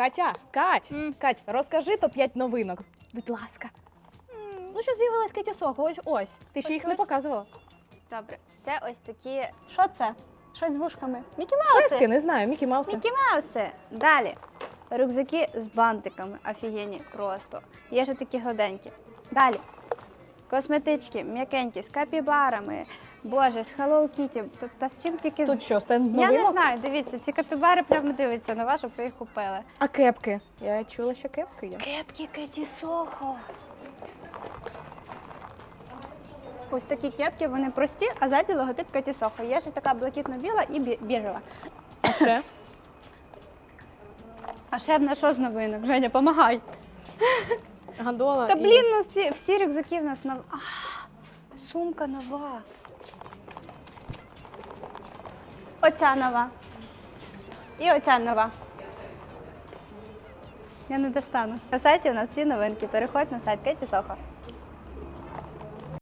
Катя, Кать, М. Кать, розкажи топ-5 новинок. Будь ласка. Ну, що з'явилась Кеті Сохо, ось ось. Ти ще їх не показувала. Добре, це ось такі. Що це? Щось з вушками. Мікі Мауси. Фески, не знаю, Мікі Мауси. Мікі Мауси. Далі. Рюкзаки з бантиками. Офігенні просто. Є ще такі гладенькі. Далі. Косметички, м'якенькі, з капібарами. Боже, з Hello Kitty. Та, та з чим тільки. Тут що, стенд Я новинок? не знаю, дивіться, ці капібари прямо дивляться на вас, щоб ви їх купили. А кепки? Я чула, що кепки є. Кепки Кеті Сохо. Ось такі кепки, вони прості, а ззаді логотип Кеті Сохо. Є ще така блакитно-біла і бі- біжева. А ще? А ще в нас що з новинок? Женя, помагай. Гандола. Та і- блін, у нас всі, всі рюкзаки в нас нова. А, сумка нова. Оця нова. І оця нова. Я не достану. На сайті у нас всі новинки. Переходь на сайт Кеті Сохо.